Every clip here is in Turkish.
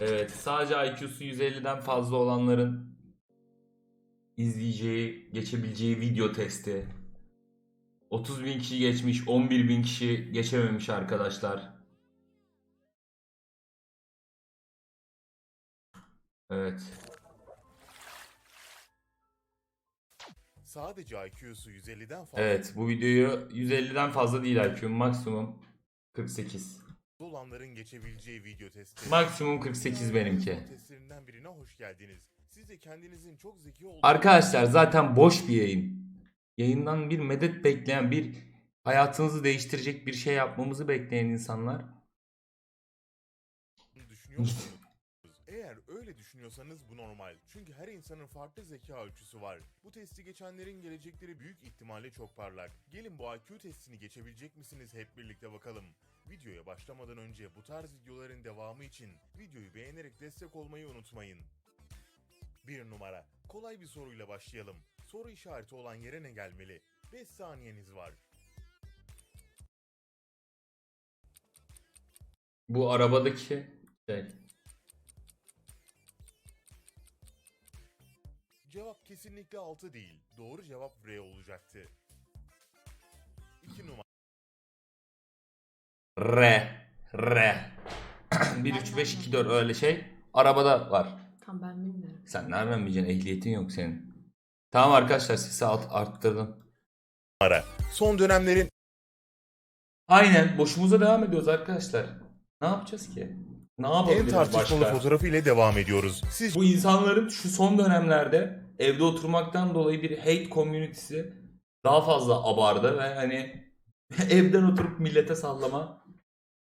Evet, sadece IQ'su 150'den fazla olanların izleyeceği, geçebileceği video testi. 30 bin kişi geçmiş, 11 bin kişi geçememiş arkadaşlar. Evet. Sadece IQ'su 150'den fazla Evet, bu videoyu 150'den fazla değil IQ'm, maksimum 48. olanların geçebileceği video testi. Maksimum 48 benimki. Testlerinden birine hoş geldiniz. Siz de kendinizin çok zeki olduğunu Arkadaşlar zaten boş bir yayın. Yayından bir medet bekleyen, bir hayatınızı değiştirecek bir şey yapmamızı bekleyen insanlar. düşünüyor musunuz? Eğer öyle düşünüyorsanız bu normal. Çünkü her insanın farklı zeka ölçüsü var. Bu testi geçenlerin gelecekleri büyük ihtimalle çok parlak. Gelin bu IQ testini geçebilecek misiniz hep birlikte bakalım. Videoya başlamadan önce bu tarz videoların devamı için videoyu beğenerek destek olmayı unutmayın. Bir numara. Kolay bir soruyla başlayalım. Soru işareti olan yere ne gelmeli? 5 saniyeniz var. Bu arabadaki şey. Cevap kesinlikle 6 değil. Doğru cevap R olacaktı. 2 numara. R. R. 1 3 5 2 4 öyle şey. Arabada var. Tam ben bilmiyorum. Sen nereden bileceksin? Ehliyetin yok senin. Tamam arkadaşlar sesi alt, arttırdım. Son dönemlerin Aynen boşumuza devam ediyoruz arkadaşlar. Ne yapacağız ki? Ne en yapabiliriz tartışmalı başka? fotoğrafı ile devam ediyoruz. Siz Bu insanların şu son dönemlerde evde oturmaktan dolayı bir hate community'si daha fazla abardı ve hani evden oturup millete sallama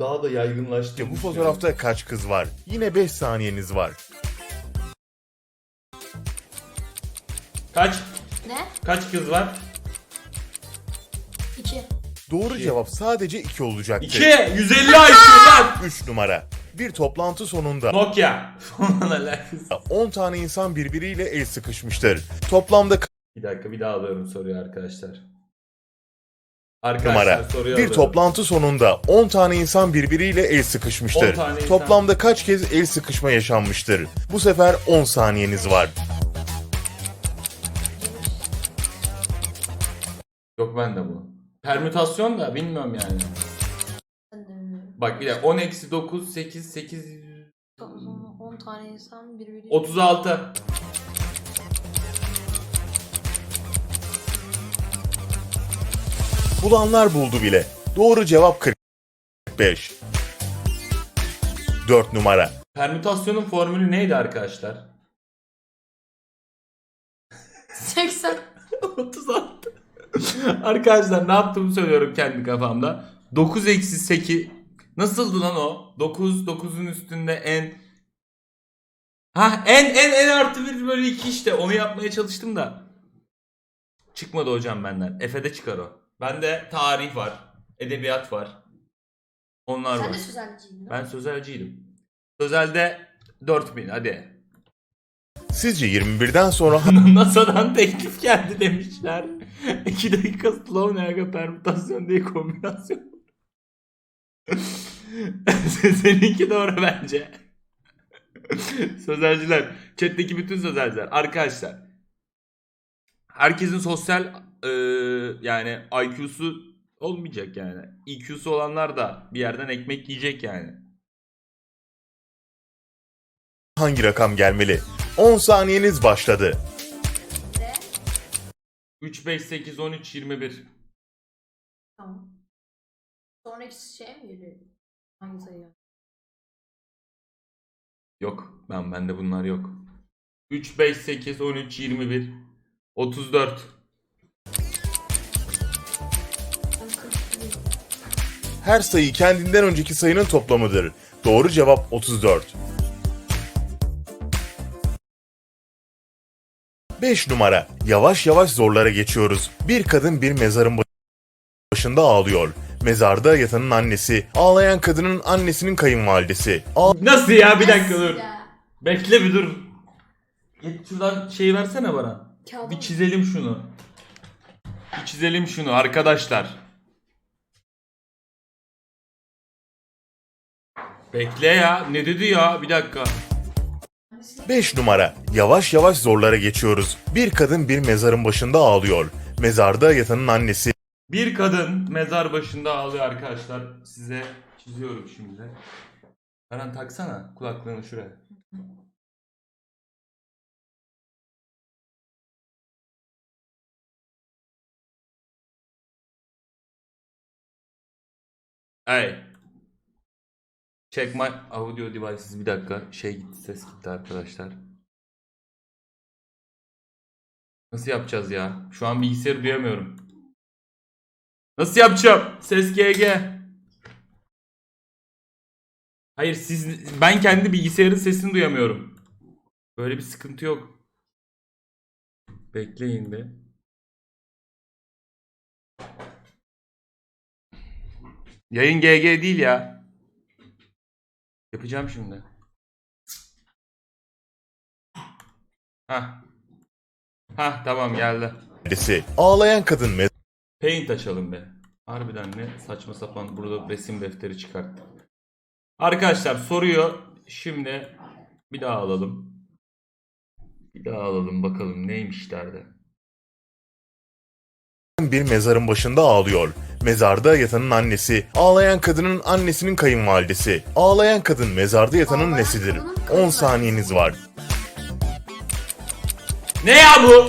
daha da yaygınlaştı. bu fotoğrafta kaç kız var? Yine 5 saniyeniz var. kaç Ne? kaç kız var? İki. Doğru İki. cevap sadece 2 olacaktı. 2 150 IQ lan. 3 numara. Bir toplantı sonunda Nokia. Onunla alakası. 10 tane insan birbiriyle el sıkışmıştır. Toplamda kaç Bir dakika bir daha alıyorum soruyu arkadaşlar. Arkadaşlar numara? soruyu Bir toplantı sonunda 10 tane insan birbiriyle el 10 sıkışmıştır. tane insan. Toplamda kaç kez el sıkışma yaşanmıştır? Bu sefer 10 saniyeniz var. Yok bende bu. Permütasyon da bilmiyorum yani. Bak bir de 10 eksi 9 8 8 O zaman 10 tane insan birbiriyle... 36. Bulanlar buldu bile. Doğru cevap 45. 4 numara. Permütasyonun formülü neydi arkadaşlar? 80. 36. arkadaşlar ne yaptığımı söylüyorum kendi kafamda. 9 eksi 8 nasıldı lan o? 9 9'un üstünde en Ha en en en artı 1 bölü 2 işte onu yapmaya çalıştım da. Çıkmadı hocam benden. Efe'de çıkar o. Bende tarih var. Edebiyat var. Onlar Sen var. de sözelciydin. Ben sözelciydim. Sözel'de 4000 hadi. Sizce 21'den sonra NASA'dan teklif geldi demişler. 2 dakika slow ne permütasyon diye kombinasyon. Seninki doğru bence. Sözelciler. Chat'teki bütün sözelciler. Arkadaşlar. Herkesin sosyal eee, yani IQ'su olmayacak yani. IQ'su olanlar da bir yerden ekmek yiyecek yani. hangi rakam gelmeli? 10 saniyeniz başladı. De. 3, 5, 8, 13, 21. Tamam. Sonraki şey mi geliyor? Hangi sayı? Yok. Ben bende bunlar yok. 3 5 8 13 21 34. Her sayı kendinden önceki sayının toplamıdır. Doğru cevap 34. 5 numara. Yavaş yavaş zorlara geçiyoruz. Bir kadın bir mezarın başında ağlıyor. Mezarda yatanın annesi, ağlayan kadının annesinin kayınvalidesi. Nasıl ya bir dakika dur. Bekle bir dur. Git şuradan şey versene bana. Kağıdı Bir mı? çizelim şunu. Bir çizelim şunu arkadaşlar. Bekle ya. Ne dedi ya? Bir dakika. 5 numara. Yavaş yavaş zorlara geçiyoruz. Bir kadın bir mezarın başında ağlıyor. Mezarda yatanın annesi Bir kadın mezar başında ağlıyor arkadaşlar. Size çiziyorum şimdi. Karan taksana kulaklığını şuraya. Hey. Check my audio devices. Bir dakika. Şey gitti, ses gitti arkadaşlar. Nasıl yapacağız ya? Şu an bilgisayarı duyamıyorum. Nasıl yapacağım? Ses GG. Hayır siz ben kendi bilgisayarın sesini duyamıyorum. Böyle bir sıkıntı yok. Bekleyin bir. Yayın GG değil ya. Yapacağım şimdi. Hah. Hah tamam geldi. Ağlayan kadın Paint açalım be. Harbiden ne saçma sapan burada resim defteri çıkarttık. Arkadaşlar soruyor. Şimdi bir daha alalım. Bir daha alalım bakalım neymiş derdi. bir mezarın başında ağlıyor. Mezarda yatanın annesi, ağlayan kadının annesinin kayınvalidesi. Ağlayan kadın mezarda yatanın Ağlayan nesidir? kadının 10 kayınvalidesi. saniyeniz var. Ne ya bu?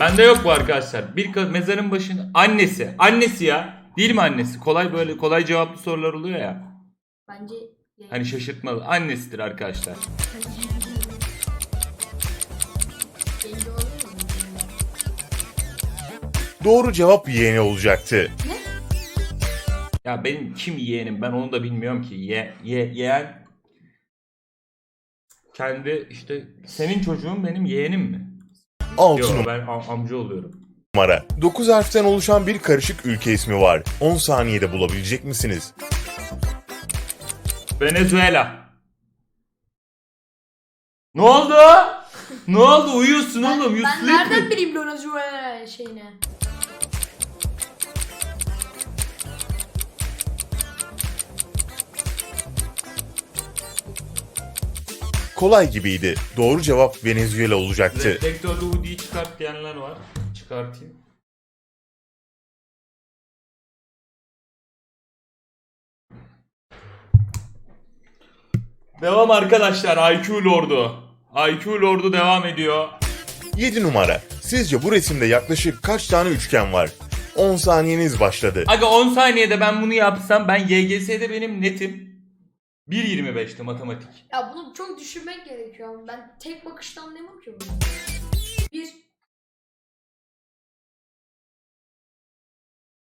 Bende yok bu arkadaşlar. Bir mezarın başında annesi. Annesi ya. Değil mi annesi? Kolay böyle kolay cevaplı sorular oluyor ya. Bence Hani şaşırtmalı. Annesidir arkadaşlar. Doğru cevap yeğeni olacaktı. Ya benim kim yeğenim ben onu da bilmiyorum ki. Ye, ye, yeğen kendi işte senin çocuğun benim yeğenim mi? 6 Yok ben am- amca oluyorum. numara. 9 harften oluşan bir karışık ülke ismi var. 10 saniyede bulabilecek misiniz? Venezuela. Ne oldu? ne oldu? Uyuyorsun oğlum. You Ben nereden sleeping. bileyim Venezuela şeyini? Kolay gibiydi. Doğru cevap Venezuela olacaktı. Reflektörlü Udi'yi çıkart diyenler var. Çıkartayım. Devam arkadaşlar. IQ Lord'u. IQ Lord'u devam ediyor. 7 numara. Sizce bu resimde yaklaşık kaç tane üçgen var? 10 saniyeniz başladı. Aga 10 saniyede ben bunu yapsam ben YGS'de benim netim 1.25'ti matematik. Ya bunu çok düşünmek gerekiyor ama ben tek bakışta anlayamam ki bunu. Bir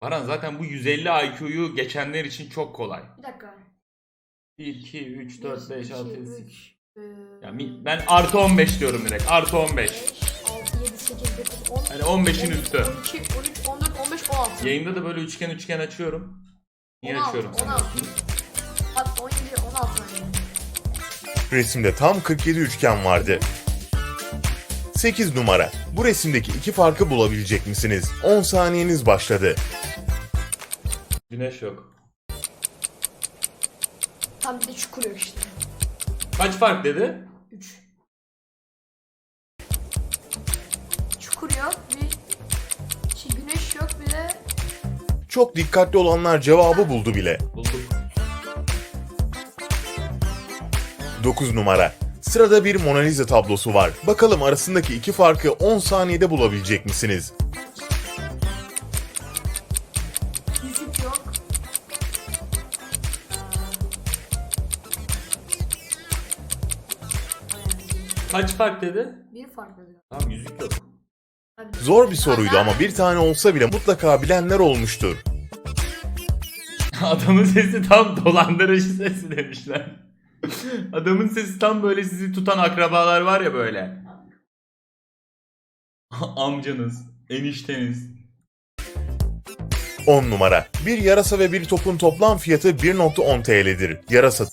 Baran zaten bu 150 IQ'yu geçenler için çok kolay. bir dakika. 1, 2, 3, 4, 5, 6, 7, 8. 8. Ya mi- ben artı 15 diyorum direkt. Artı 15. 6, 7, 8, 9, 10. Hani 15'in üstü. 12, 13, 14, 15, 16. Yayında da böyle üçgen üçgen açıyorum. Niye 16, açıyorum sen? 16. Hatta 17, 16 öyle. Resimde tam 47 üçgen vardı. 8 numara. Bu resimdeki iki farkı bulabilecek misiniz? 10 saniyeniz başladı. Güneş yok. Tam bir de çukur yok işte. Kaç fark dedi? 3. Çukur yok, bir şey, güneş yok, bir de Çok dikkatli olanlar cevabı buldu bile. 9 numara. Sırada bir Mona Lisa tablosu var. Bakalım arasındaki iki farkı 10 saniyede bulabilecek misiniz? Kaç fark dedi? Bir fark ediyor. Tamam yüzük yok. Zor bir soruydu ama bir tane olsa bile mutlaka bilenler olmuştur. Adamın sesi tam dolandırıcı sesi demişler. Adamın sesi tam böyle sizi tutan akrabalar var ya böyle. Amcanız, enişteniz. 10 numara. Bir yarasa ve bir topun toplam fiyatı 1.10 TL'dir. Yarasa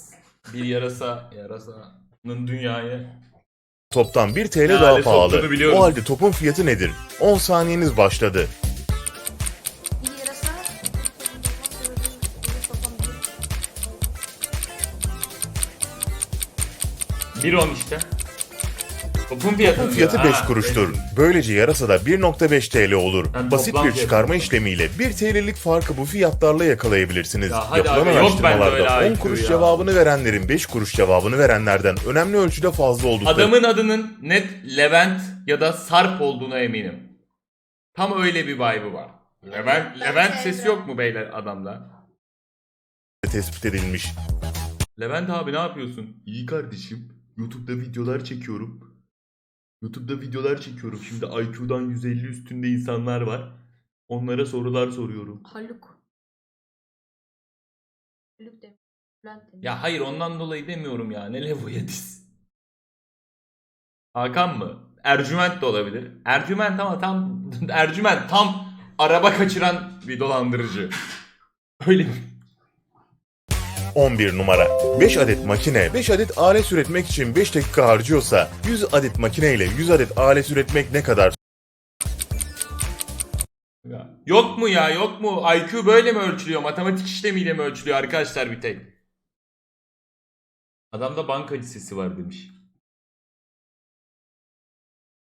Bir yarasa, yarasanın dünyayı. toptan 1 TL daha pahalı. biliyorum. O halde topun fiyatı nedir? 10 saniyeniz başladı. 1.10 işte. Topun fiyatı. Topun fiyatı Ha, 5 kuruştur. Böylece yarasa da 1.5 TL olur. Yani Basit bir fiyatı. çıkarma işlemiyle 1 TL'lik farkı bu fiyatlarla yakalayabilirsiniz. Ya Yapılan abi, araştırmalarda 10 IQ kuruş ya. cevabını verenlerin 5 kuruş cevabını verenlerden önemli ölçüde fazla oldukları Adamın adının net Levent ya da Sarp olduğuna eminim. Tam öyle bir vibe'ı var. Levent, Levent sesi yok mu beyler adamda? tespit edilmiş. Levent abi ne yapıyorsun? İyi kardeşim. YouTube'da videolar çekiyorum. YouTube'da videolar çekiyorum. Şimdi IQ'dan 150 üstünde insanlar var. Onlara sorular soruyorum. Haluk. Haluk demiş. Bülent demiş. Ya hayır ondan dolayı demiyorum ya. Ne Levo'ya diz. Hakan mı? Ercüment de olabilir. Ercüment ama tam Ercüment tam araba kaçıran bir dolandırıcı. Öyle bir 11 numara. 5 adet makine 5 adet alet üretmek için 5 dakika harcıyorsa 100 adet makine ile 100 adet alet üretmek ne kadar. Yok mu ya yok mu? IQ böyle mi ölçülüyor? Matematik işlemiyle mi ölçülüyor arkadaşlar bir tek? Adamda bankacı sesi var demiş.